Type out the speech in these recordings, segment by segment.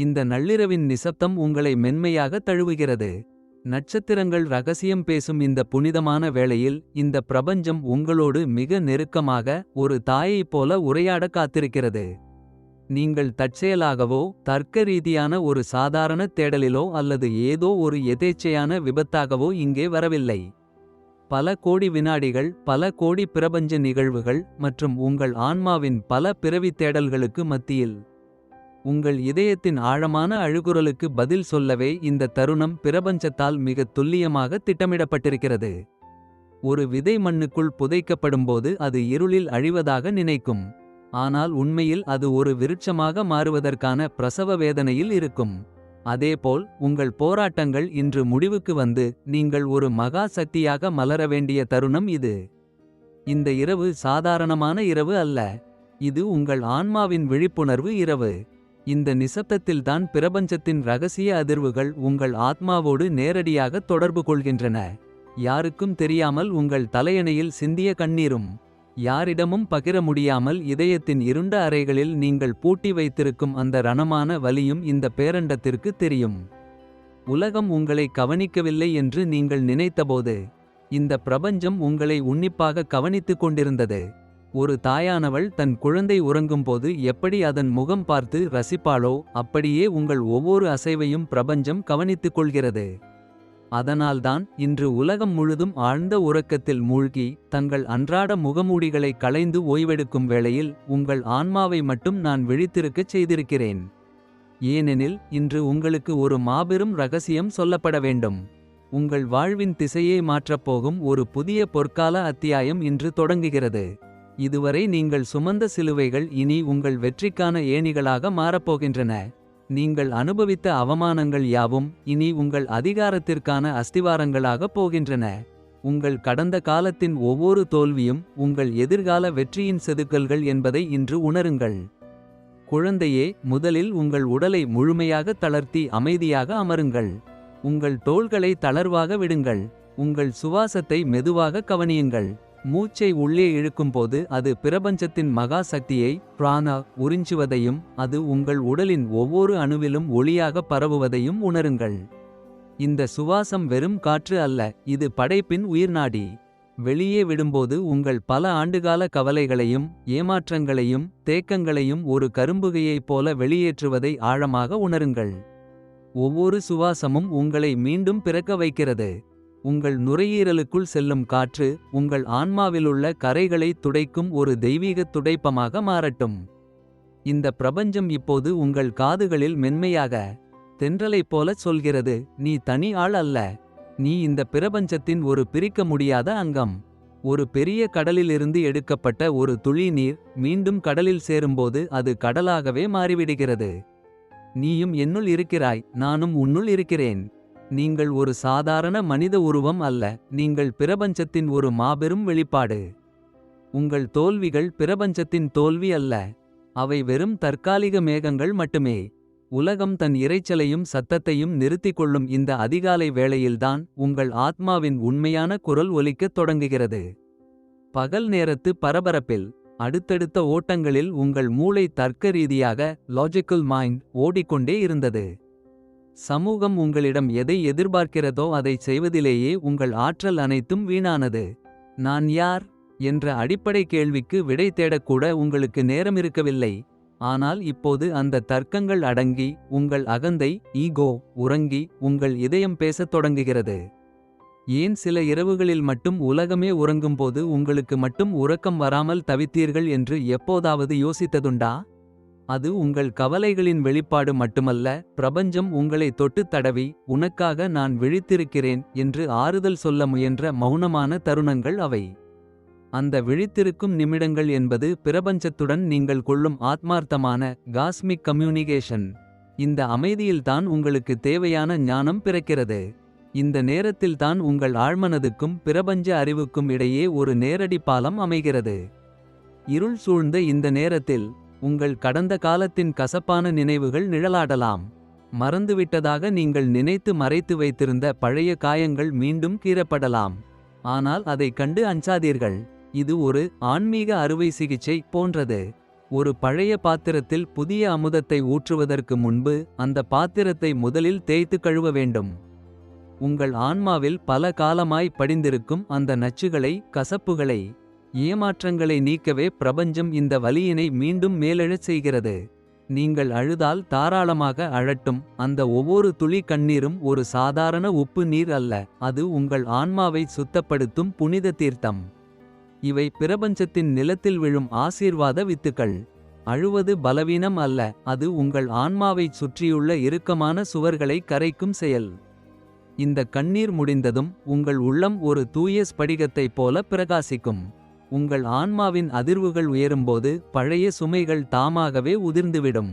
இந்த நள்ளிரவின் நிசப்தம் உங்களை மென்மையாக தழுவுகிறது. நட்சத்திரங்கள் ரகசியம் பேசும் இந்த புனிதமான வேளையில். இந்த பிரபஞ்சம் உங்களோடு மிக நெருக்கமாக. ஒரு தாயைப் போல உரையாட காத்திருக்கிறது. நீங்கள் தற்செயலாகவோ தர்க்க ரீதியான ஒரு சாதாரண தேடலிலோ. அல்லது ஏதோ ஒரு எதேச்சையான விபத்தாகவோ இங்கே வரவில்லை. பல கோடி வினாடிகள் பல கோடி பிரபஞ்ச நிகழ்வுகள். மற்றும் உங்கள் ஆன்மாவின் பல பிறவித் தேடல்களுக்கு மத்தியில். உங்கள் இதயத்தின் ஆழமான அழுகுரலுக்கு பதில் சொல்லவே. இந்த தருணம் பிரபஞ்சத்தால் மிகத் துல்லியமாக திட்டமிடப்பட்டிருக்கிறது. ஒரு விதை மண்ணுக்குள் புதைக்கப்படும்போது அது இருளில் அழிவதாக நினைக்கும். ஆனால் உண்மையில் அது ஒரு விருட்சமாக மாறுவதற்கான பிரசவ வேதனையில் இருக்கும். அதேபோல் உங்கள் போராட்டங்கள் இன்று முடிவுக்கு வந்து. நீங்கள் ஒரு மகா சக்தியாக மலர வேண்டிய தருணம் இது. இந்த இரவு சாதாரணமான இரவு அல்ல. இது உங்கள் ஆன்மாவின் விழிப்புணர்வு இரவு. இந்த நிசப்தத்தில்தான் பிரபஞ்சத்தின் ரகசிய அதிர்வுகள். உங்கள் ஆத்மாவோடு நேரடியாக தொடர்பு கொள்கின்றன. யாருக்கும் தெரியாமல் உங்கள் தலையணையில் சிந்திய கண்ணீரும். யாரிடமும் பகிர முடியாமல் இதயத்தின் இருண்ட அறைகளில். நீங்கள் பூட்டி வைத்திருக்கும் அந்த ரணமான வலியும் இந்த பேரண்டத்திற்கு தெரியும். உலகம் உங்களை கவனிக்கவில்லை என்று நீங்கள் நினைத்தபோது. இந்த பிரபஞ்சம் உங்களை உன்னிப்பாக கவனித்துக் கொண்டிருந்தது. ஒரு தாயானவள் தன் குழந்தை உறங்கும்போது எப்படி அதன் முகம் பார்த்து ரசிப்பாளோ. அப்படியே உங்கள் ஒவ்வொரு அசைவையும் பிரபஞ்சம் கவனித்துக் கொள்கிறது. அதனால்தான் இன்று உலகம் முழுதும் ஆழ்ந்த உறக்கத்தில் மூழ்கி. தங்கள் அன்றாட முகமூடிகளை களைந்து ஓய்வெடுக்கும் வேளையில். உங்கள் ஆன்மாவை மட்டும் நான் விழித்திருக்கச் செய்திருக்கிறேன். ஏனெனில் இன்று உங்களுக்கு ஒரு மாபெரும் ரகசியம் சொல்லப்பட வேண்டும். உங்கள் வாழ்வின் திசையை மாற்றப்போகும் ஒரு புதிய பொற்கால அத்தியாயம் இன்று தொடங்குகிறது. இதுவரை நீங்கள் சுமந்த சிலுவைகள் இனி உங்கள் வெற்றிக்கான ஏணிகளாக மாறப்போகின்றன. நீங்கள் அனுபவித்த அவமானங்கள் யாவும் இனி உங்கள் அதிகாரத்திற்கான அஸ்திவாரங்களாகப் போகின்றன. உங்கள் கடந்த காலத்தின் ஒவ்வொரு தோல்வியும் உங்கள் எதிர்கால வெற்றியின் செதுக்கல்கள் என்பதை இன்று உணருங்கள். குழந்தையே முதலில் உங்கள் உடலை முழுமையாக தளர்த்தி அமைதியாக அமருங்கள். உங்கள் தோள்களை தளர்வாக விடுங்கள். உங்கள் சுவாசத்தை மெதுவாக கவனியுங்கள். மூச்சை உள்ளே இழுக்கும்போது அது பிரபஞ்சத்தின் மகா சக்தியை பிராணா உறிஞ்சுவதையும். அது உங்கள் உடலின் ஒவ்வொரு அணுவிலும் ஒளியாக பரவுவதையும் உணருங்கள். இந்த சுவாசம் வெறும் காற்று அல்ல இது படைப்பின் உயிர்நாடி. வெளியே விடும்போது உங்கள் பல ஆண்டுகால கவலைகளையும். ஏமாற்றங்களையும் தேக்கங்களையும் ஒரு கரும்புகையைப் போல வெளியேற்றுவதை ஆழமாக உணருங்கள். ஒவ்வொரு சுவாசமும் உங்களை மீண்டும் பிறக்க வைக்கிறது. உங்கள் நுரையீரலுக்குள் செல்லும் காற்று உங்கள் ஆன்மாவிலுள்ள கரைகளை துடைக்கும் ஒரு தெய்வீகத் துடைப்பமாக மாறட்டும். இந்த பிரபஞ்சம் இப்போது உங்கள் காதுகளில் மென்மையாக. தென்றலைப் போலச் சொல்கிறது நீ தனி ஆள் அல்ல. நீ இந்த பிரபஞ்சத்தின் ஒரு பிரிக்க முடியாத அங்கம். ஒரு பெரிய கடலிலிருந்து எடுக்கப்பட்ட ஒரு துளி நீர். மீண்டும் கடலில் சேரும்போது அது கடலாகவே மாறிவிடுகிறது. நீயும் என்னுள் இருக்கிறாய் நானும் உன்னுள் இருக்கிறேன். நீங்கள் ஒரு சாதாரண மனித உருவம் அல்ல நீங்கள் பிரபஞ்சத்தின் ஒரு மாபெரும் வெளிப்பாடு. உங்கள் தோல்விகள் பிரபஞ்சத்தின் தோல்வி அல்ல. அவை வெறும் தற்காலிக மேகங்கள் மட்டுமே. உலகம் தன் இரைச்சலையும் சத்தத்தையும் நிறுத்திக் கொள்ளும் இந்த அதிகாலை வேளையில்தான். உங்கள் ஆத்மாவின் உண்மையான குரல் ஒலிக்கத் தொடங்குகிறது. பகல் நேரத்து பரபரப்பில் அடுத்தடுத்த ஓட்டங்களில் உங்கள் மூளை தர்க்க ரீதியாக லாஜிக்கல் மைண்ட் ஓடிக்கொண்டே இருந்தது. சமூகம் உங்களிடம் எதை எதிர்பார்க்கிறதோ அதை செய்வதிலேயே உங்கள் ஆற்றல் அனைத்தும் வீணானது. நான் யார் என்ற அடிப்படை கேள்விக்கு விடை தேடக்கூட உங்களுக்கு நேரமிருக்கவில்லை. ஆனால் இப்போது அந்த தர்க்கங்கள் அடங்கி உங்கள் அகந்தை ஈகோ உறங்கி உங்கள் இதயம் பேசத் தொடங்குகிறது. ஏன் சில இரவுகளில் மட்டும் உலகமே உறங்கும்போது உங்களுக்கு மட்டும் உறக்கம் வராமல் தவித்தீர்கள் என்று எப்போதாவது யோசித்ததுண்டா? அது உங்கள் கவலைகளின் வெளிப்பாடு மட்டுமல்ல பிரபஞ்சம் உங்களை தொட்டுத் தடவி உனக்காக நான் விழித்திருக்கிறேன் என்று ஆறுதல் சொல்ல முயன்ற மௌனமான தருணங்கள் அவை. அந்த விழித்திருக்கும் நிமிடங்கள் என்பது பிரபஞ்சத்துடன் நீங்கள் கொள்ளும் ஆத்மார்த்தமான காஸ்மிக் கம்யூனிகேஷன். இந்த அமைதியில்தான் உங்களுக்கு தேவையான ஞானம் பிறக்கிறது. இந்த நேரத்தில்தான் உங்கள் ஆழ்மனதுக்கும் பிரபஞ்ச அறிவுக்கும் இடையே ஒரு நேரடி பாலம் அமைகிறது. இருள் சூழ்ந்த இந்த நேரத்தில் உங்கள் கடந்த காலத்தின் கசப்பான நினைவுகள் நிழலாடலாம். மறந்துவிட்டதாக நீங்கள் நினைத்து மறைத்து வைத்திருந்த பழைய காயங்கள் மீண்டும் கீறப்படலாம். ஆனால் அதைக் கண்டு அஞ்சாதீர்கள். இது ஒரு ஆன்மீக அறுவை சிகிச்சை போன்றது. ஒரு பழைய பாத்திரத்தில் புதிய அமுதத்தை ஊற்றுவதற்கு முன்பு அந்த பாத்திரத்தை முதலில் தேய்த்து கழுவ வேண்டும் உங்கள் ஆன்மாவில் பல காலமாய் படிந்திருக்கும் அந்த நச்சுகளை கசப்புகளை ஏமாற்றங்களை நீக்கவே பிரபஞ்சம் இந்த வலியினை மீண்டும் மேலெழச் செய்கிறது. நீங்கள் அழுதால் தாராளமாக அழட்டும். அந்த ஒவ்வொரு துளி கண்ணீரும் ஒரு சாதாரண உப்பு நீர் அல்ல. அது உங்கள் ஆன்மாவை சுத்தப்படுத்தும் புனித தீர்த்தம். இவை பிரபஞ்சத்தின் நிலத்தில் விழும் ஆசீர்வாத வித்துக்கள். அழுவது பலவீனம் அல்ல. அது உங்கள் ஆன்மாவைச் சுற்றியுள்ள இறுக்கமான சுவர்களை கரைக்கும் செயல். இந்த கண்ணீர் முடிந்ததும் உங்கள் உள்ளம் ஒரு தூய ஸ்படிகத்தைப் போல பிரகாசிக்கும். உங்கள் ஆன்மாவின் அதிர்வுகள் உயரும்போது பழைய சுமைகள் தாமாகவே உதிர்ந்துவிடும்.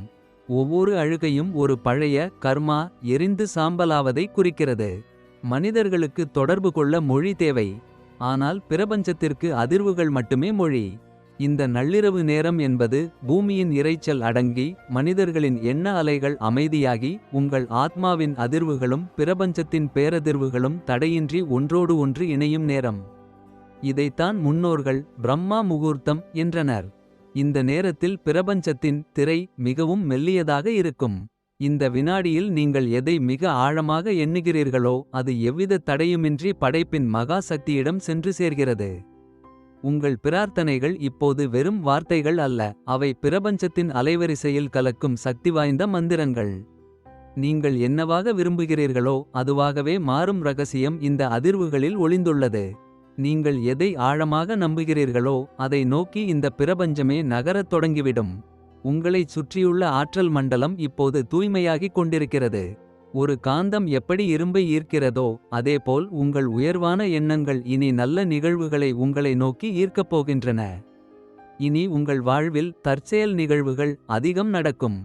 ஒவ்வொரு அழுகையும் ஒரு பழைய கர்மா எரிந்து சாம்பலாவதை குறிக்கிறது. மனிதர்களுக்கு தொடர்பு கொள்ள மொழி தேவை. ஆனால் பிரபஞ்சத்திற்கு அதிர்வுகள் மட்டுமே மொழி. இந்த நள்ளிரவு நேரம் என்பது பூமியின் இரைச்சல் அடங்கி மனிதர்களின் எண்ண அலைகள் அமைதியாகி உங்கள் ஆத்மாவின் அதிர்வுகளும் பிரபஞ்சத்தின் பேரதிர்வுகளும் தடையின்றி ஒன்றோடு ஒன்று இணையும் நேரம். இதைத்தான் முன்னோர்கள் பிரம்மா முகூர்த்தம் என்றனர். இந்த நேரத்தில் பிரபஞ்சத்தின் திரை மிகவும் மெல்லியதாக இருக்கும். இந்த வினாடியில் நீங்கள் எதை மிக ஆழமாக எண்ணுகிறீர்களோ அது எவ்வித தடையுமின்றி படைப்பின் மகா சக்தியிடம் சென்று சேர்கிறது. உங்கள் பிரார்த்தனைகள் இப்போது வெறும் வார்த்தைகள் அல்ல அவை பிரபஞ்சத்தின் அலைவரிசையில் கலக்கும் சக்தி வாய்ந்த மந்திரங்கள். நீங்கள் என்னவாக விரும்புகிறீர்களோ அதுவாகவே மாறும் ரகசியம் இந்த அதிர்வுகளில் ஒளிந்துள்ளது. நீங்கள் எதை ஆழமாக நம்புகிறீர்களோ அதை நோக்கி இந்த பிரபஞ்சமே நகரத் தொடங்கிவிடும். உங்களைச் சுற்றியுள்ள ஆற்றல் மண்டலம் இப்போது தூய்மையாகிக் கொண்டிருக்கிறது. ஒரு காந்தம் எப்படி இரும்பை ஈர்க்கிறதோ அதேபோல் உங்கள் உயர்வான எண்ணங்கள் இனி நல்ல நிகழ்வுகளை உங்களை நோக்கி ஈர்க்கப் போகின்றன. இனி உங்கள் வாழ்வில் தற்செயல் நிகழ்வுகள் அதிகம் நடக்கும்.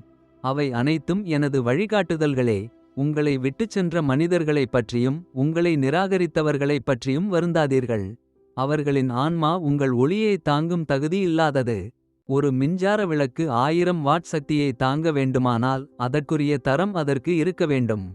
அவை அனைத்தும் எனது வழிகாட்டுதல்களே. உங்களை விட்டுச் சென்ற மனிதர்களைப் பற்றியும் உங்களை நிராகரித்தவர்களைப் பற்றியும் வருந்தாதீர்கள். அவர்களின் ஆன்மா உங்கள் ஒளியை தாங்கும் தகுதி இல்லாதது. ஒரு மின்சார விளக்கு ஆயிரம் வாட் சக்தியை தாங்க வேண்டுமானால் அதற்குரிய தரம் அதற்கு இருக்க வேண்டும்.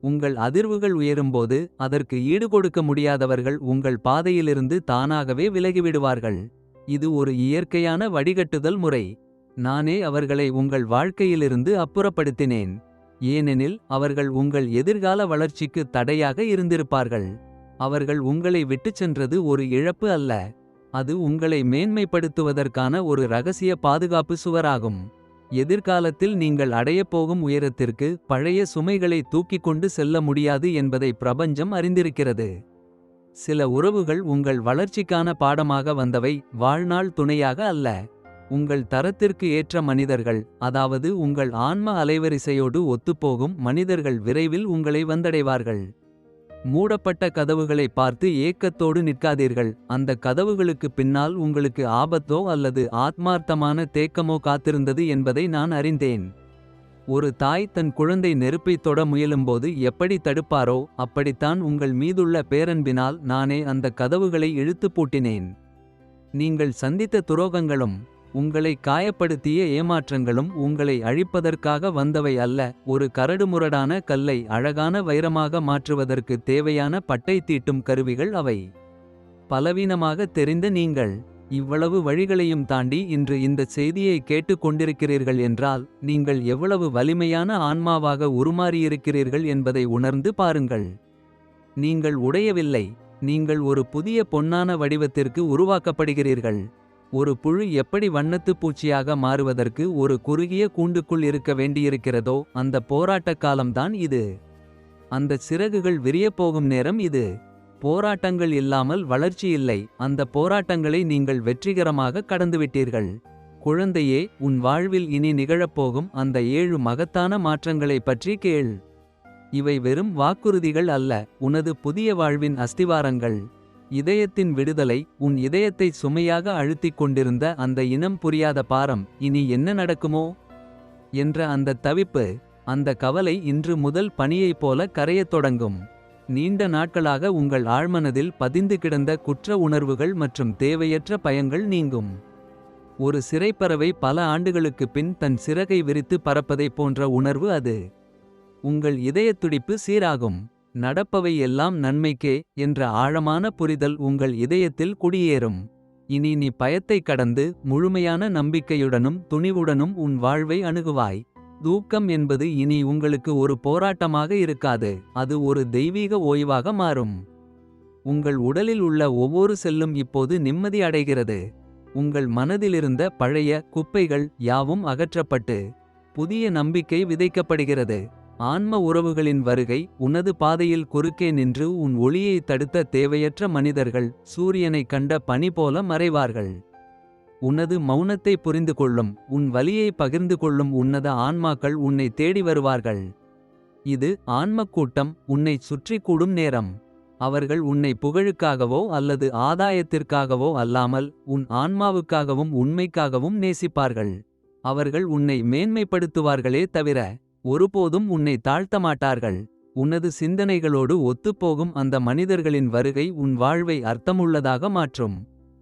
உங்கள் அதிர்வுகள் உயரும்போது அதற்கு ஈடுகொடுக்க முடியாதவர்கள் உங்கள் பாதையிலிருந்து தானாகவே விலகிவிடுவார்கள். இது ஒரு இயற்கையான வடிகட்டுதல் முறை. நானே அவர்களை உங்கள் வாழ்க்கையிலிருந்து அப்புறப்படுத்தினேன். ஏனெனில் அவர்கள் உங்கள் எதிர்கால வளர்ச்சிக்கு தடையாக இருந்திருப்பார்கள். அவர்கள் உங்களை விட்டுச் சென்றது ஒரு இழப்பு அல்ல. அது உங்களை மேன்மைப்படுத்துவதற்கான ஒரு ரகசிய பாதுகாப்பு சுவராகும். எதிர்காலத்தில் நீங்கள் அடையப் போகும் உயரத்திற்கு பழைய சுமைகளை தூக்கிக் கொண்டு செல்ல முடியாது என்பதை பிரபஞ்சம் அறிந்திருக்கிறது. சில உறவுகள் உங்கள் வளர்ச்சிக்கான பாடமாக வந்தவை வாழ்நாள் துணையாக அல்ல. உங்கள் தரத்திற்கு ஏற்ற மனிதர்கள் அதாவது உங்கள் ஆன்ம அலைவரிசையோடு ஒத்துப்போகும் மனிதர்கள் விரைவில் உங்களை வந்தடைவார்கள். மூடப்பட்ட கதவுகளை பார்த்து ஏக்கத்தோடு நிற்காதீர்கள். அந்த கதவுகளுக்கு பின்னால் உங்களுக்கு ஆபத்தோ அல்லது ஆத்மார்த்தமான தேக்கமோ காத்திருந்தது என்பதை நான் அறிந்தேன். ஒரு தாய் தன் குழந்தை நெருப்பை தொட முயலும்போது எப்படி தடுப்பாரோ அப்படித்தான் உங்கள் மீதுள்ள பேரன்பினால் நானே அந்த கதவுகளை இழுத்துப் பூட்டினேன். நீங்கள் சந்தித்த துரோகங்களும் உங்களை காயப்படுத்திய ஏமாற்றங்களும் உங்களை அழிப்பதற்காக வந்தவை அல்ல ஒரு கரடுமுரடான கல்லை அழகான வைரமாக மாற்றுவதற்கு தேவையான பட்டை தீட்டும் கருவிகள் அவை. பலவீனமாக தெரிந்த நீங்கள் இவ்வளவு வழிகளையும் தாண்டி இன்று இந்த செய்தியை கேட்டுக் கொண்டிருக்கிறீர்கள் என்றால் நீங்கள் எவ்வளவு வலிமையான ஆன்மாவாக உருமாறியிருக்கிறீர்கள் என்பதை உணர்ந்து பாருங்கள். நீங்கள் உடையவில்லை நீங்கள் ஒரு புதிய பொன்னான வடிவத்திற்கு உருவாக்கப்படுகிறீர்கள். ஒரு புழு எப்படி வண்ணத்துப் பூச்சியாக மாறுவதற்கு ஒரு குறுகிய கூண்டுக்குள் இருக்க வேண்டியிருக்கிறதோ அந்த போராட்டக் காலம்தான் இது. அந்த சிறகுகள் விரியப்போகும் நேரம் இது. போராட்டங்கள் இல்லாமல் வளர்ச்சி இல்லை. அந்த போராட்டங்களை நீங்கள் வெற்றிகரமாக கடந்துவிட்டீர்கள். குழந்தையே உன் வாழ்வில் இனி நிகழப்போகும் அந்த ஏழு மகத்தான மாற்றங்களைப் பற்றி கேள். இவை வெறும் வாக்குறுதிகள் அல்ல. உனது புதிய வாழ்வின் அஸ்திவாரங்கள். இதயத்தின் விடுதலை உன் இதயத்தை சுமையாக அழுத்திக் கொண்டிருந்த அந்த இனம் புரியாத பாரம் இனி என்ன நடக்குமோ? என்ற அந்த தவிப்பு அந்த கவலை இன்று முதல் பனியைப் போல கரையத் தொடங்கும். நீண்ட நாட்களாக உங்கள் ஆழ்மனதில் பதிந்து கிடந்த குற்ற உணர்வுகள் மற்றும் தேவையற்ற பயங்கள் நீங்கும். ஒரு சிறைப்பறவை பல ஆண்டுகளுக்குப் பின் தன் சிறகை விரித்து பறப்பதைப் போன்ற உணர்வு அது. உங்கள் இதயத்துடிப்பு சீராகும். நடப்பவை எல்லாம் நன்மைக்கே என்ற ஆழமான புரிதல் உங்கள் இதயத்தில் குடியேறும். இனி நீ பயத்தை கடந்து முழுமையான நம்பிக்கையுடனும் துணிவுடனும் உன் வாழ்வை அணுகுவாய். தூக்கம் என்பது இனி உங்களுக்கு ஒரு போராட்டமாக இருக்காது அது ஒரு தெய்வீக ஓய்வாக மாறும். உங்கள் உடலில் உள்ள ஒவ்வொரு செல்லும் இப்போது நிம்மதி அடைகிறது. உங்கள் மனதிலிருந்த பழைய குப்பைகள் யாவும் அகற்றப்பட்டு புதிய நம்பிக்கை விதைக்கப்படுகிறது. ஆன்ம உறவுகளின் வருகை உனது பாதையில் குறுக்கே நின்று உன் ஒளியை தடுத்த தேவையற்ற மனிதர்கள் சூரியனைக் கண்ட பனி போல மறைவார்கள். உனது மௌனத்தை புரிந்து கொள்ளும் உன் வலியை பகிர்ந்து கொள்ளும் உன்னத ஆன்மாக்கள் உன்னை தேடி வருவார்கள். இது ஆன்மக் கூட்டம் உன்னை சுற்றி கூடும் நேரம். அவர்கள் உன்னை புகழுக்காகவோ அல்லது ஆதாயத்திற்காகவோ அல்லாமல் உன் ஆன்மாவுக்காகவும் உண்மைக்காகவும் நேசிப்பார்கள். அவர்கள் உன்னை மேன்மைப்படுத்துவார்களே தவிர ஒருபோதும் உன்னை தாழ்த்த மாட்டார்கள் உனது சிந்தனைகளோடு ஒத்துப்போகும் அந்த மனிதர்களின் வருகை உன் வாழ்வை அர்த்தமுள்ளதாக மாற்றும்.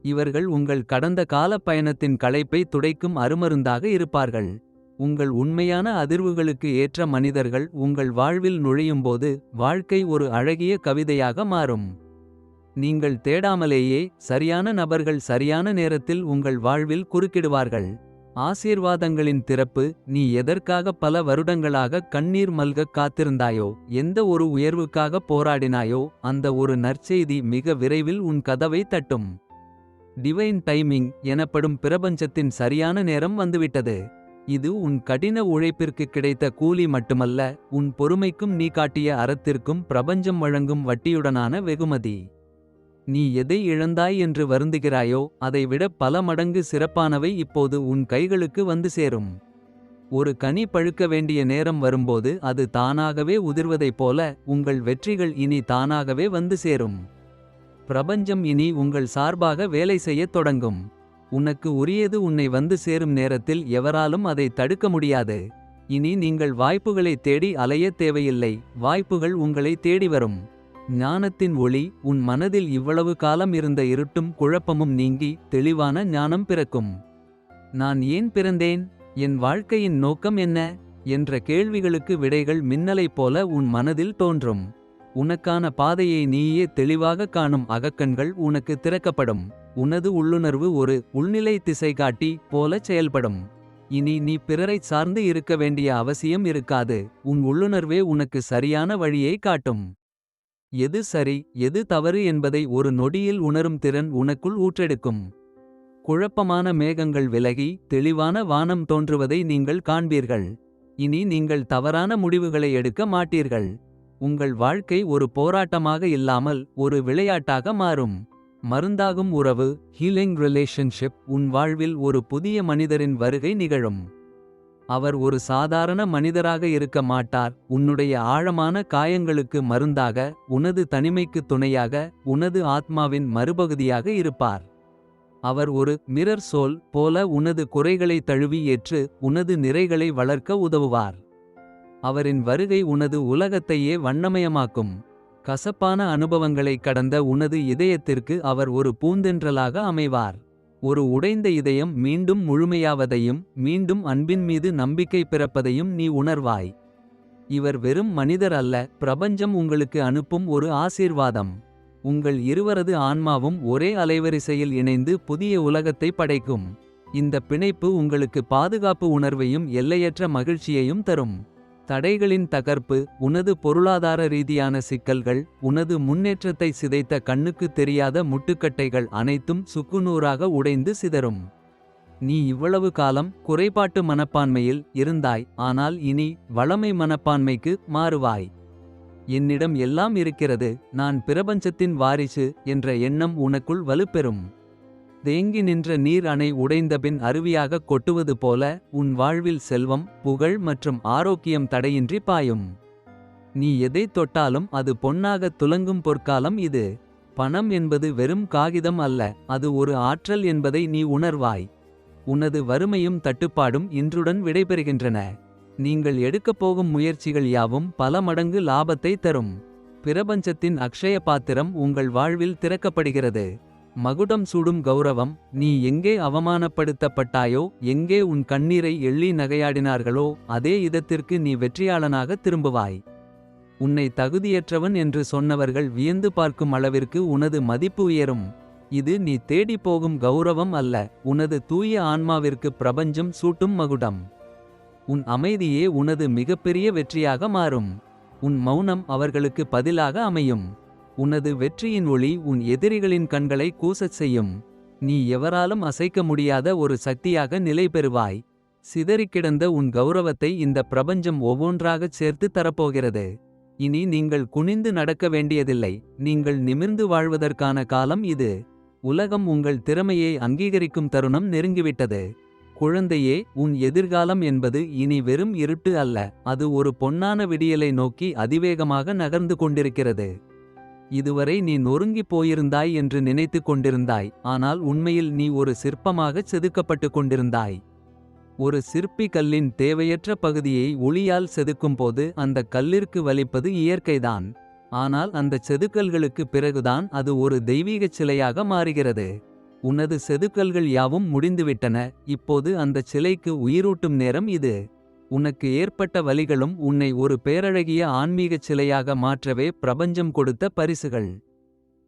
இவர்கள் உங்கள் கடந்த கால பயணத்தின் களைப்பை துடைக்கும் அருமருந்தாக இருப்பார்கள். உங்கள் உண்மையான அதிர்வுகளுக்கு ஏற்ற மனிதர்கள் உங்கள் வாழ்வில் நுழையும்போது வாழ்க்கை ஒரு அழகிய கவிதையாக மாறும். நீங்கள் தேடாமலேயே சரியான நபர்கள் சரியான நேரத்தில் உங்கள் வாழ்வில் குறுக்கிடுவார்கள். ஆசீர்வாதங்களின் திறப்பு நீ எதற்காக பல வருடங்களாக கண்ணீர் மல்கக் காத்திருந்தாயோ எந்த ஒரு உயர்வுக்காக போராடினாயோ அந்த ஒரு நற்செய்தி மிக விரைவில் உன் கதவை தட்டும். டிவைன் டைமிங் எனப்படும் பிரபஞ்சத்தின் சரியான நேரம் வந்துவிட்டது. இது உன் கடின உழைப்பிற்கு கிடைத்த கூலி மட்டுமல்ல உன் பொறுமைக்கும் நீ காட்டிய அறத்திற்கும் பிரபஞ்சம் வழங்கும் வட்டியுடனான வெகுமதி. நீ எதை இழந்தாய் என்று வருந்துகிறாயோ அதைவிட பல மடங்கு சிறப்பானவை இப்போது உன் கைகளுக்கு வந்து சேரும். ஒரு கனி பழுக்க வேண்டிய நேரம் வரும்போது அது தானாகவே உதிர்வதைப் போல உங்கள் வெற்றிகள் இனி தானாகவே வந்து சேரும். பிரபஞ்சம் இனி உங்கள் சார்பாக வேலை செய்யத் தொடங்கும். உனக்கு உரியது உன்னை வந்து சேரும் நேரத்தில் எவராலும் அதை தடுக்க முடியாது. இனி நீங்கள் வாய்ப்புகளை தேடி அலையத் தேவையில்லை. வாய்ப்புகள் உங்களை தேடி வரும். ஞானத்தின் ஒளி உன் மனதில் இவ்வளவு காலம் இருந்த இருட்டும் குழப்பமும் நீங்கி தெளிவான ஞானம் பிறக்கும். நான் ஏன் பிறந்தேன்? என் வாழ்க்கையின் நோக்கம் என்ன? என்ற கேள்விகளுக்கு விடைகள் மின்னலைப் போல உன் மனதில் தோன்றும். உனக்கான பாதையை நீயே தெளிவாக காணும் அகக்கண்கள் உனக்கு திறக்கப்படும். உனது உள்ளுணர்வு ஒரு உள்நிலை திசை காட்டி போல செயல்படும். இனி நீ பிறரைச் சார்ந்து இருக்க வேண்டிய அவசியம் இருக்காது. உன் உள்ளுணர்வே உனக்கு சரியான வழியை காட்டும். எது சரி எது தவறு என்பதை ஒரு நொடியில் உணரும் திறன் உனக்குள் ஊற்றெடுக்கும். குழப்பமான மேகங்கள் விலகி தெளிவான வானம் தோன்றுவதை நீங்கள் காண்பீர்கள். இனி நீங்கள் தவறான முடிவுகளை எடுக்க மாட்டீர்கள். உங்கள் வாழ்க்கை ஒரு போராட்டமாக இல்லாமல் ஒரு விளையாட்டாக மாறும். மருந்தாகும் உறவு ஹீலிங் ரிலேஷன்ஷிப் உன் வாழ்வில் ஒரு புதிய மனிதரின் வருகை நிகழும். அவர் ஒரு சாதாரண மனிதராக இருக்க மாட்டார். உன்னுடைய ஆழமான காயங்களுக்கு மருந்தாக உனது தனிமைக்கு துணையாக உனது ஆத்மாவின் மறுபகுதியாக இருப்பார். அவர் ஒரு மிரர் சோல் போல உனது குறைகளை தழுவி ஏற்று உனது நிறைகளை வளர்க்க உதவுவார். அவரின் வருகை உனது உலகத்தையே வண்ணமயமாக்கும். கசப்பான அனுபவங்களை கடந்த உனது இதயத்திற்கு அவர் ஒரு பூந்தென்றலாக அமைவார். ஒரு உடைந்த இதயம் மீண்டும் முழுமையாவதையும் மீண்டும் அன்பின் மீது நம்பிக்கை பிறப்பதையும் நீ உணர்வாய். இவர் வெறும் மனிதர் அல்ல பிரபஞ்சம் உங்களுக்கு அனுப்பும் ஒரு ஆசீர்வாதம். உங்கள் இருவரது ஆன்மாவும் ஒரே அலைவரிசையில் இணைந்து புதிய உலகத்தை படைக்கும். இந்த பிணைப்பு உங்களுக்கு பாதுகாப்பு உணர்வையும் எல்லையற்ற மகிழ்ச்சியையும் தரும். தடைகளின் தகர்ப்பு உனது பொருளாதார ரீதியான சிக்கல்கள் உனது முன்னேற்றத்தை சிதைத்த கண்ணுக்கு தெரியாத முட்டுக்கட்டைகள் அனைத்தும் சுக்குநூறாக உடைந்து சிதறும். நீ இவ்வளவு காலம் குறைபாட்டு மனப்பான்மையில் இருந்தாய் ஆனால் இனி வளமை மனப்பான்மைக்கு மாறுவாய். என்னிடம் எல்லாம் இருக்கிறது நான் பிரபஞ்சத்தின் வாரிசு என்ற எண்ணம் உனக்குள் வலுப்பெறும். தேங்கி நின்ற நீர் அணை உடைந்தபின் அருவியாக கொட்டுவது போல உன் வாழ்வில் செல்வம் புகழ் மற்றும் ஆரோக்கியம் தடையின்றி பாயும். நீ எதை தொட்டாலும் அது பொன்னாக துலங்கும் பொற்காலம் இது. பணம் என்பது வெறும் காகிதம் அல்ல அது ஒரு ஆற்றல் என்பதை நீ உணர்வாய். உனது வறுமையும் தட்டுப்பாடும் இன்றுடன் விடைபெறுகின்றன. நீங்கள் எடுக்கப் போகும் முயற்சிகள் யாவும் பல மடங்கு லாபத்தை தரும். பிரபஞ்சத்தின் அக்ஷய பாத்திரம் உங்கள் வாழ்வில் திறக்கப்படுகிறது. மகுடம் சூடும் கௌரவம் நீ எங்கே அவமானப்படுத்தப்பட்டாயோ எங்கே உன் கண்ணீரை எள்ளி நகையாடினார்களோ அதே இதத்திற்கு நீ வெற்றியாளனாக திரும்புவாய். உன்னை தகுதியற்றவன் என்று சொன்னவர்கள் வியந்து பார்க்கும் அளவிற்கு உனது மதிப்பு உயரும். இது நீ தேடி போகும் கௌரவம் அல்ல உனது தூய ஆன்மாவிற்கு பிரபஞ்சம் சூட்டும் மகுடம். உன் அமைதியே உனது மிகப்பெரிய வெற்றியாக மாறும். உன் மௌனம் அவர்களுக்கு பதிலாக அமையும். உனது வெற்றியின் ஒளி உன் எதிரிகளின் கண்களை கூசச் செய்யும். நீ எவராலும் அசைக்க முடியாத ஒரு சக்தியாக நிலை பெறுவாய். சிதறிக்கிடந்த உன் கௌரவத்தை இந்த பிரபஞ்சம் ஒவ்வொன்றாகச் சேர்த்து தரப்போகிறது. இனி நீங்கள் குனிந்து நடக்க வேண்டியதில்லை. நீங்கள் நிமிர்ந்து வாழ்வதற்கான காலம் இது. உலகம் உங்கள் திறமையை அங்கீகரிக்கும் தருணம் நெருங்கிவிட்டது. குழந்தையே உன் எதிர்காலம் என்பது இனி வெறும் இருட்டு அல்ல. அது ஒரு பொன்னான விடியலை நோக்கி அதிவேகமாக நகர்ந்து கொண்டிருக்கிறது. இதுவரை நீ நொறுங்கிப் போயிருந்தாய் என்று நினைத்துக் கொண்டிருந்தாய். ஆனால் உண்மையில் நீ ஒரு சிற்பமாகச் செதுக்கப்பட்டு கொண்டிருந்தாய். ஒரு சிற்பி கல்லின் தேவையற்ற பகுதியை ஒளியால் செதுக்கும்போது அந்த கல்லிற்கு வலிப்பது இயற்கைதான். ஆனால் அந்த செதுக்கல்களுக்கு பிறகுதான் அது ஒரு தெய்வீகச் சிலையாக மாறுகிறது. உனது செதுக்கல்கள் யாவும் முடிந்துவிட்டன. இப்போது அந்தச் சிலைக்கு உயிரூட்டும் நேரம் இது. உனக்கு ஏற்பட்ட வலிகளும் உன்னை ஒரு பேரழகிய ஆன்மீகச் சிலையாக மாற்றவே பிரபஞ்சம் கொடுத்த பரிசுகள்.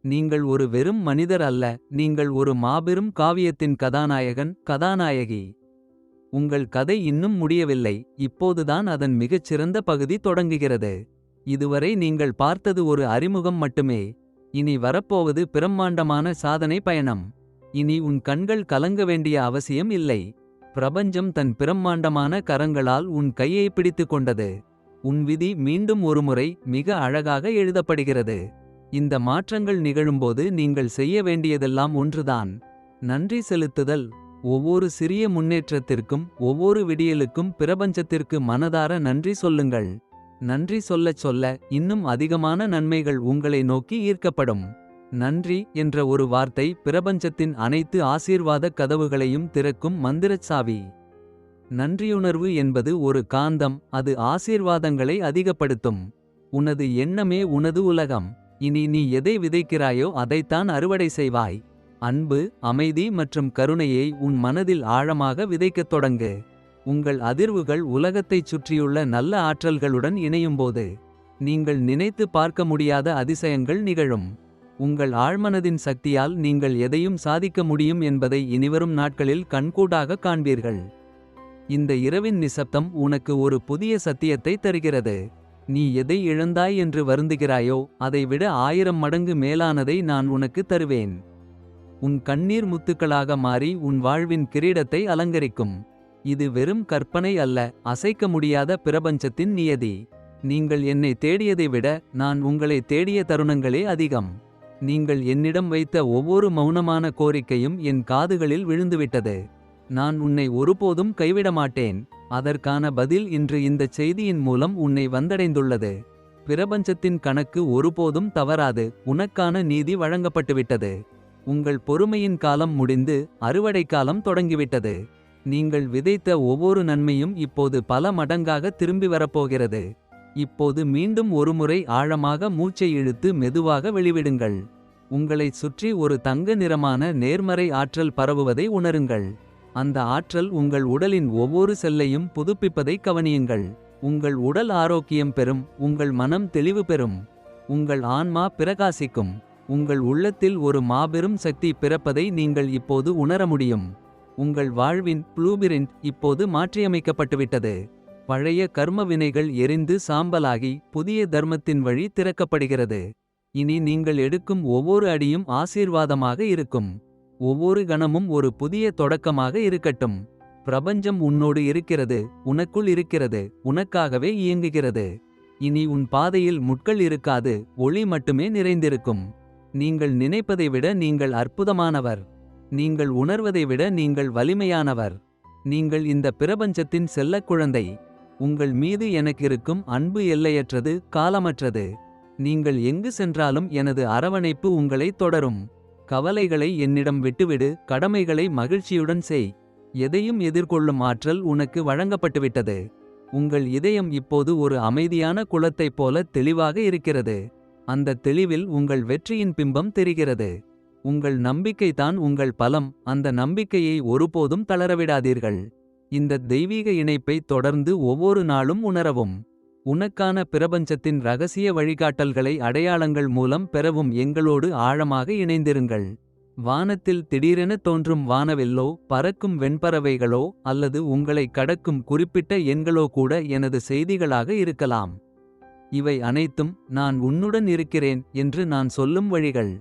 நீங்கள் ஒரு வெறும் மனிதர் அல்ல நீங்கள் ஒரு மாபெரும் காவியத்தின் கதாநாயகன் கதாநாயகி. உங்கள் கதை இன்னும் முடியவில்லை இப்போதுதான் அதன் மிகச்சிறந்த பகுதி தொடங்குகிறது. இதுவரை நீங்கள் பார்த்தது ஒரு அறிமுகம் மட்டுமே. இனி வரப்போவது பிரம்மாண்டமான சாதனை பயணம். இனி உன் கண்கள் கலங்க வேண்டிய அவசியம் இல்லை. பிரபஞ்சம் தன் பிரம்மாண்டமான கரங்களால் உன் கையை பிடித்துக் கொண்டது. உன் விதி மீண்டும் ஒருமுறை மிக அழகாக எழுதப்படுகிறது. இந்த மாற்றங்கள் நிகழும்போது நீங்கள் செய்ய வேண்டியதெல்லாம் ஒன்றுதான். நன்றி செலுத்துதல். ஒவ்வொரு சிறிய முன்னேற்றத்திற்கும் ஒவ்வொரு விடியலுக்கும் பிரபஞ்சத்திற்கு மனதார நன்றி சொல்லுங்கள். நன்றி சொல்லச் சொல்ல இன்னும் அதிகமான நன்மைகள் உங்களை நோக்கி ஈர்க்கப்படும். நன்றி என்ற ஒரு வார்த்தை பிரபஞ்சத்தின் அனைத்து ஆசீர்வாத கதவுகளையும் திறக்கும் மந்திரச் சாவி நன்றியுணர்வு என்பது ஒரு காந்தம் அது ஆசீர்வாதங்களை அதிகப்படுத்தும். உனது எண்ணமே உனது உலகம். இனி நீ எதை விதைக்கிறாயோ அதைத்தான் அறுவடை செய்வாய். அன்பு அமைதி மற்றும் கருணையை உன் மனதில் ஆழமாக விதைக்கத் தொடங்கு. உங்கள் அதிர்வுகள் உலகத்தைச் சுற்றியுள்ள நல்ல ஆற்றல்களுடன் இணையும்போது நீங்கள் நினைத்து பார்க்க முடியாத அதிசயங்கள் நிகழும். உங்கள் ஆழ்மனதின் சக்தியால் நீங்கள் எதையும் சாதிக்க முடியும் என்பதை இனிவரும் நாட்களில் கண்கூடாக காண்பீர்கள். இந்த இரவின் நிசப்தம் உனக்கு ஒரு புதிய சத்தியத்தை தருகிறது. நீ எதை இழந்தாய் என்று வருந்துகிறாயோ அதைவிட ஆயிரம் மடங்கு மேலானதை நான் உனக்கு தருவேன். உன் கண்ணீர் முத்துக்களாக மாறி உன் வாழ்வின் கிரீடத்தை அலங்கரிக்கும். இது வெறும் கற்பனை அல்ல அசைக்க முடியாத பிரபஞ்சத்தின் நியதி. நீங்கள் என்னை தேடியதை விட நான் உங்களை தேடிய தருணங்களே அதிகம். நீங்கள் என்னிடம் வைத்த ஒவ்வொரு மௌனமான கோரிக்கையும் என் காதுகளில் விழுந்துவிட்டது. நான் உன்னை ஒருபோதும் கைவிட மாட்டேன். அதற்கான பதில் இன்று இந்த செய்தியின் மூலம் உன்னை வந்தடைந்துள்ளது. பிரபஞ்சத்தின் கணக்கு ஒருபோதும் தவறாது. உனக்கான நீதி வழங்கப்பட்டுவிட்டது. உங்கள் பொறுமையின் காலம் முடிந்து அறுவடை காலம் தொடங்கிவிட்டது. நீங்கள் விதைத்த ஒவ்வொரு நன்மையும் இப்போது பல மடங்காக திரும்பி வரப்போகிறது. இப்போது மீண்டும் ஒருமுறை ஆழமாக மூச்சை இழுத்து மெதுவாக வெளிவிடுங்கள். உங்களைச் சுற்றி ஒரு தங்க நிறமான நேர்மறை ஆற்றல் பரவுவதை உணருங்கள். அந்த ஆற்றல் உங்கள் உடலின் ஒவ்வொரு செல்லையும் புதுப்பிப்பதை கவனியுங்கள். உங்கள் உடல் ஆரோக்கியம் பெறும் உங்கள் மனம் தெளிவு பெறும். உங்கள் ஆன்மா பிரகாசிக்கும். உங்கள் உள்ளத்தில் ஒரு மாபெரும் சக்தி பிறப்பதை நீங்கள் இப்போது உணர முடியும். உங்கள் வாழ்வின் ப்ளூபிரிண்ட் இப்போது மாற்றியமைக்கப்பட்டுவிட்டது. பழைய கர்ம வினைகள் எரிந்து சாம்பலாகி புதிய தர்மத்தின் வழி திறக்கப்படுகிறது. இனி நீங்கள் எடுக்கும் ஒவ்வொரு அடியும் ஆசீர்வாதமாக இருக்கும். ஒவ்வொரு கணமும் ஒரு புதிய தொடக்கமாக இருக்கட்டும். பிரபஞ்சம் உன்னோடு இருக்கிறது உனக்குள் இருக்கிறது உனக்காகவே இயங்குகிறது. இனி உன் பாதையில் முட்கள் இருக்காது ஒளி மட்டுமே நிறைந்திருக்கும். நீங்கள் நினைப்பதை விட நீங்கள் அற்புதமானவர். நீங்கள் உணர்வதை விட நீங்கள் வலிமையானவர். நீங்கள் இந்த பிரபஞ்சத்தின் செல்லக் குழந்தை உங்கள் மீது எனக்கிருக்கும் அன்பு எல்லையற்றது காலமற்றது. நீங்கள் எங்கு சென்றாலும் எனது அரவணைப்பு உங்களை தொடரும். கவலைகளை என்னிடம் விட்டுவிடு கடமைகளை மகிழ்ச்சியுடன் செய். எதையும் எதிர்கொள்ளும் ஆற்றல் உனக்கு வழங்கப்பட்டுவிட்டது. உங்கள் இதயம் இப்போது ஒரு அமைதியான குளத்தைப் போல தெளிவாக இருக்கிறது. அந்த தெளிவில் உங்கள் வெற்றியின் பிம்பம் தெரிகிறது. உங்கள் நம்பிக்கைதான் உங்கள் பலம் அந்த நம்பிக்கையை ஒருபோதும் தளரவிடாதீர்கள். இந்த தெய்வீக இணைப்பை தொடர்ந்து ஒவ்வொரு நாளும் உணரவும் உனக்கான பிரபஞ்சத்தின் ரகசிய வழிகாட்டல்களை அடையாளங்கள் மூலம் பெறவும் எங்களோடு ஆழமாக இணைந்திருங்கள் வானத்தில் திடீரென தோன்றும் வானவில்லோ பறக்கும் வெண்பறவைகளோ அல்லது உங்களை கடக்கும் குறிப்பிட்ட எண்களோ கூட எனது செய்திகளாக இருக்கலாம். இவை அனைத்தும் நான் உன்னுடன் இருக்கிறேன் என்று நான் சொல்லும் வழிகள்.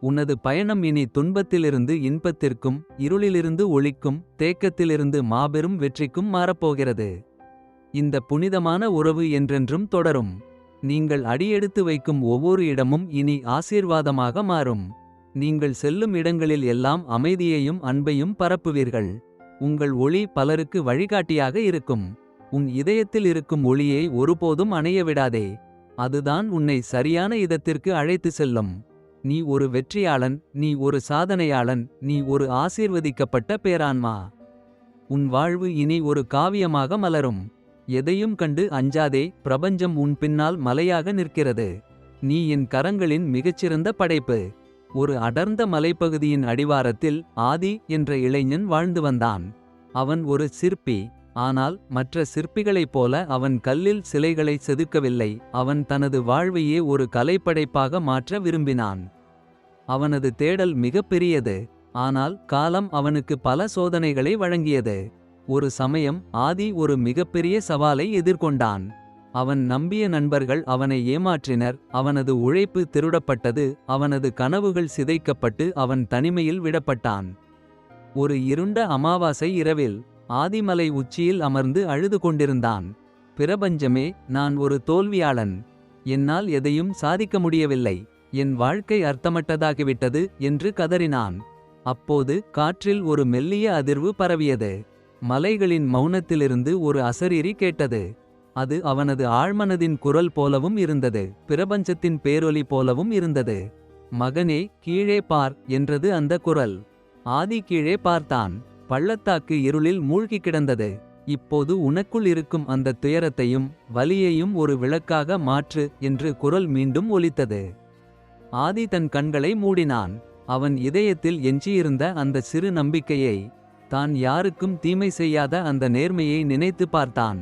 உனது பயணம் இனி துன்பத்திலிருந்து இன்பத்திற்கும் இருளிலிருந்து ஒளிக்கும் தேக்கத்திலிருந்து மாபெரும் வெற்றிக்கும் மாறப்போகிறது. இந்த புனிதமான உறவு என்றென்றும் தொடரும். நீங்கள் அடியெடுத்து வைக்கும் ஒவ்வொரு இடமும் இனி ஆசீர்வாதமாக மாறும். நீங்கள் செல்லும் இடங்களில் எல்லாம் அமைதியையும் அன்பையும் பரப்புவீர்கள். உங்கள் ஒளி பலருக்கு வழிகாட்டியாக இருக்கும். உன் இதயத்தில் இருக்கும் ஒளியை ஒருபோதும் அணைய விடாதே. அதுதான் உன்னை சரியான இதத்திற்கு அழைத்து செல்லும். நீ ஒரு வெற்றியாளன் நீ ஒரு சாதனையாளன் நீ ஒரு ஆசீர்வதிக்கப்பட்ட பேரான்மா. உன் வாழ்வு இனி ஒரு காவியமாக மலரும். எதையும் கண்டு அஞ்சாதே பிரபஞ்சம் உன் பின்னால் மலையாக நிற்கிறது. நீ என் கரங்களின் மிகச்சிறந்த படைப்பு. ஒரு அடர்ந்த மலைப்பகுதியின் அடிவாரத்தில் ஆதி என்ற இளைஞன் வாழ்ந்து வந்தான். அவன் ஒரு சிற்பி ஆனால் மற்ற சிற்பிகளைப் போல அவன் கல்லில் சிலைகளை செதுக்கவில்லை. அவன் தனது வாழ்வையே ஒரு கலைப்படைப்பாக மாற்ற விரும்பினான். அவனது தேடல் மிகப்பெரியது ஆனால் காலம் அவனுக்கு பல சோதனைகளை வழங்கியது. ஒரு சமயம் ஆதி ஒரு மிகப்பெரிய சவாலை எதிர்கொண்டான். அவன் நம்பிய நண்பர்கள் அவனை ஏமாற்றினர். அவனது உழைப்பு திருடப்பட்டது அவனது கனவுகள் சிதைக்கப்பட்டு அவன் தனிமையில் விடப்பட்டான். ஒரு இருண்ட அமாவாசை இரவில் ஆதிமலை உச்சியில் அமர்ந்து அழுது கொண்டிருந்தான். பிரபஞ்சமே நான் ஒரு தோல்வியாளன். என்னால் எதையும் சாதிக்க முடியவில்லை. என் வாழ்க்கை அர்த்தமட்டதாகிவிட்டது என்று கதறினான். அப்போது காற்றில் ஒரு மெல்லிய அதிர்வு பரவியது. மலைகளின் மௌனத்திலிருந்து ஒரு அசரீரி கேட்டது. அது அவனது ஆழ்மனதின் குரல் போலவும் இருந்தது. பிரபஞ்சத்தின் பேரொலி போலவும் இருந்தது. மகனே கீழே பார் என்றது அந்த குரல். ஆதி கீழே பார்த்தான். பள்ளத்தாக்கு இருளில் மூழ்கி கிடந்தது. இப்போது உனக்குள் இருக்கும் அந்த துயரத்தையும் வலியையும் ஒரு விளக்காக மாற்று என்று குரல் மீண்டும் ஒலித்தது. ஆதி தன் கண்களை மூடினான். அவன் இதயத்தில் எஞ்சியிருந்த அந்த சிறு நம்பிக்கையை. தான் யாருக்கும் தீமை செய்யாத அந்த நேர்மையை நினைத்து பார்த்தான்.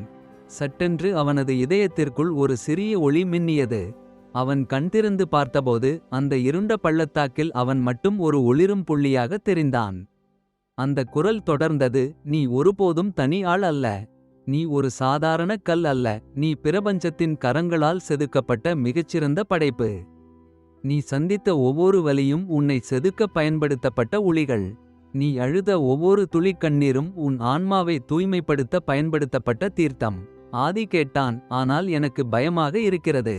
சட்டென்று அவனது இதயத்திற்குள் ஒரு சிறிய ஒளி மின்னியது. அவன் கண்திறந்து பார்த்தபோது அந்த இருண்ட பள்ளத்தாக்கில் அவன் மட்டும் ஒரு ஒளிரும் புள்ளியாக தெரிந்தான். அந்த குரல் தொடர்ந்தது நீ ஒருபோதும் தனி ஆள் அல்ல. நீ ஒரு சாதாரண கல் அல்ல நீ பிரபஞ்சத்தின் கரங்களால் செதுக்கப்பட்ட மிகச்சிறந்த படைப்பு. நீ சந்தித்த ஒவ்வொரு வலியும் உன்னை செதுக்க பயன்படுத்தப்பட்ட ஒளிகள். நீ அழுத ஒவ்வொரு துளி கண்ணீரும் உன் ஆன்மாவை தூய்மைப்படுத்த பயன்படுத்தப்பட்ட தீர்த்தம். ஆதி கேட்டான் ஆனால் எனக்கு பயமாக இருக்கிறது.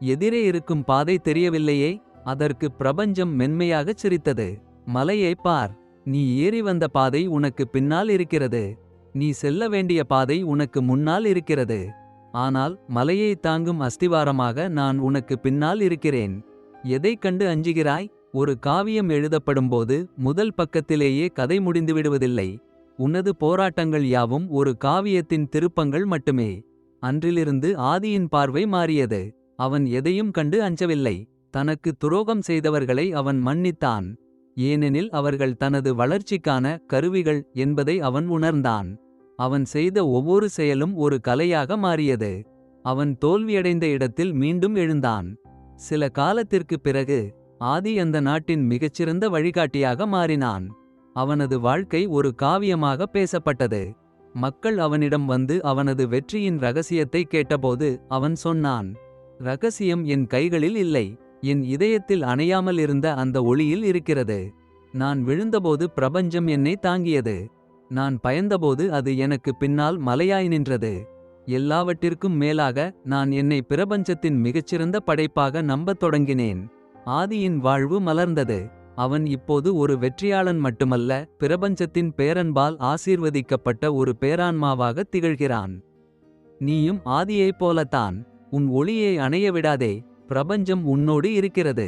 எதிரே இருக்கும் பாதை தெரியவில்லையே அதற்கு பிரபஞ்சம் மென்மையாகச் சிரித்தது. மலையை பார் நீ ஏறி வந்த பாதை உனக்கு பின்னால் இருக்கிறது. நீ செல்ல வேண்டிய பாதை உனக்கு முன்னால் இருக்கிறது. ஆனால் மலையை தாங்கும் அஸ்திவாரமாக நான் உனக்கு பின்னால் இருக்கிறேன். எதைக் கண்டு அஞ்சுகிறாய் ஒரு காவியம் எழுதப்படும்போது முதல் பக்கத்திலேயே கதை முடிந்துவிடுவதில்லை. உனது போராட்டங்கள் யாவும் ஒரு காவியத்தின் திருப்பங்கள் மட்டுமே. அன்றிலிருந்து ஆதியின் பார்வை மாறியது. அவன் எதையும் கண்டு அஞ்சவில்லை. தனக்கு துரோகம் செய்தவர்களை அவன் மன்னித்தான். ஏனெனில் அவர்கள் தனது வளர்ச்சிக்கான கருவிகள் என்பதை அவன் உணர்ந்தான். அவன் செய்த ஒவ்வொரு செயலும் ஒரு கலையாக மாறியது. அவன் தோல்வியடைந்த இடத்தில் மீண்டும் எழுந்தான். சில காலத்திற்குப் பிறகு ஆதி அந்த நாட்டின் மிகச்சிறந்த வழிகாட்டியாக மாறினான். அவனது வாழ்க்கை ஒரு காவியமாக பேசப்பட்டது. மக்கள் அவனிடம் வந்து அவனது வெற்றியின் ரகசியத்தை கேட்டபோது அவன் சொன்னான். ரகசியம் என் கைகளில் இல்லை. என் இதயத்தில் அணையாமல் இருந்த அந்த ஒளியில் இருக்கிறது. நான் விழுந்தபோது பிரபஞ்சம் என்னை தாங்கியது. நான் பயந்தபோது அது எனக்கு பின்னால் மலையாய் நின்றது. எல்லாவற்றிற்கும் மேலாக நான் என்னை பிரபஞ்சத்தின் மிகச்சிறந்த படைப்பாக நம்பத் தொடங்கினேன். ஆதியின் வாழ்வு மலர்ந்தது. அவன் இப்போது ஒரு வெற்றியாளன் மட்டுமல்ல பிரபஞ்சத்தின் பேரன்பால் ஆசீர்வதிக்கப்பட்ட ஒரு பேரான்மாவாக திகழ்கிறான். நீயும் ஆதியைப் போலத்தான் உன் ஒளியை அணைய விடாதே. பிரபஞ்சம் உன்னோடு இருக்கிறது.